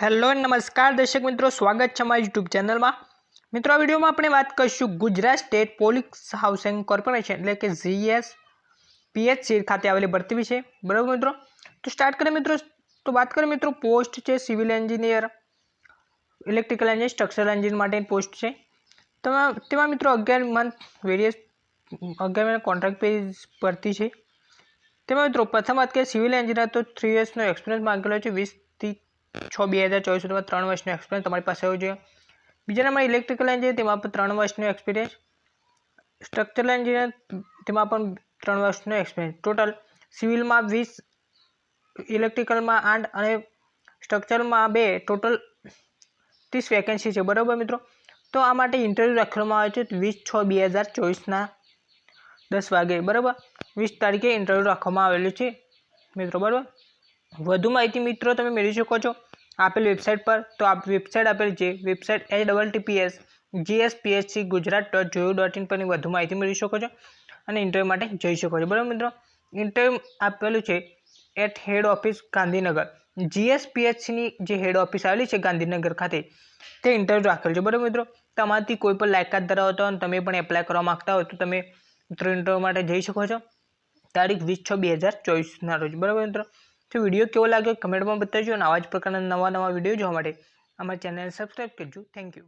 Hello નમસ્કાર દર્શક મિત્રો, સ્વાગત છે મારી યુટ્યુબ ચેનલમાં. મિત્રો, આ વિડીયોમાં આપણે વાત કરીશું Gujarat state police housing corporation, એટલે કે જીએસ પીએચસી ખાતે આવેલી ભરતી વિશે. બરાબર મિત્રો? તો સ્ટાર્ટ કરીએ મિત્રો. તો વાત કરીએ મિત્રો, પોસ્ટ છે civil engineer, electrical engineer, structural engineer માટેની પોસ્ટ છે. તેમાં તેમાં મિત્રો અગિયાર મંથ વેરિયસ અગિયાર મહિના કોન્ટ્રાક્ટ પેજ ભરતી છે. તેમાં મિત્રો, પ્રથમ વાત કરીએ, સિવિલ એન્જિનિયર તો થ્રી યર્સનો એક્સપિરિયન્સ માંગેલો છે વીસથી છ, બે હજાર ચોવીસ સુધીમાં ત્રણ વર્ષનો એક્સપિરિયન્સ તમારી પાસે હોવો જોઈએ. બીજા નંબર ઇલેક્ટ્રિકલ એન્જિનિયર તેમાં પણ ત્રણ વર્ષનો એક્સપિરિયન્સ સ્ટ્રક્ચરલ એન્જિનિયર તેમાં પણ ત્રણ વર્ષનો એક્સપિરિયન્સ ટોટલ સિવિલમાં વીસ ઇલેક્ટ્રિકલમાં આઠ અને સ્ટ્રક્ચરમાં બે ટોટલ ત્રીસ વેકેન્સી છે. બરાબર મિત્રો? તો આ માટે ઇન્ટરવ્યૂ રાખવામાં આવે છે વીસ, છ, બે હજાર ચોવીસના દસ વાગે. બરાબર? વીસ તારીખે ઇન્ટરવ્યૂ રાખવામાં આવેલું છે મિત્રો. બરાબર? વધુ માહિતી મિત્રો તમે મેળવી શકો છો આપેલ વેબસાઇટ પર. તો આ વેબસાઇટ આપેલ છે website H double T P S G S P S C Gujarat dot gov dot in પરની વધુ માહિતી મેળવી શકો છો અને ઇન્ટરવ્યૂ માટે જઈ શકો છો. બરાબર મિત્રો? ઇન્ટરવ્યૂ આપેલું છે એટ હેડ ઓફિસ ગાંધીનગર. જીએસપીએચસીની જે હેડ ઓફિસ આવેલી છે ગાંધીનગર ખાતે, તે ઇન્ટરવ્યૂ રાખેલ છે. બરાબર મિત્રો? તમારાથી કોઈ પણ લાયકાત ધરાવતો હોય તમે પણ એપ્લાય કરવા માગતા હોય તો તમે મિત્રો ઇન્ટરવ્યૂ માટે જઈ શકો છો. તારીખ વીસ છ બે હજાર ચોવીસના રોજ. બરાબર મિત્રો? તો વીડિયો કેવો લાગ્યો? કમેન્ટમાં બતાવજો અને આવા જ પ્રકારના નવા નવા વીડિયો જોવા માટે અમારી ચેનલને સબસ્ક્રાઈબ કરજો. Thank you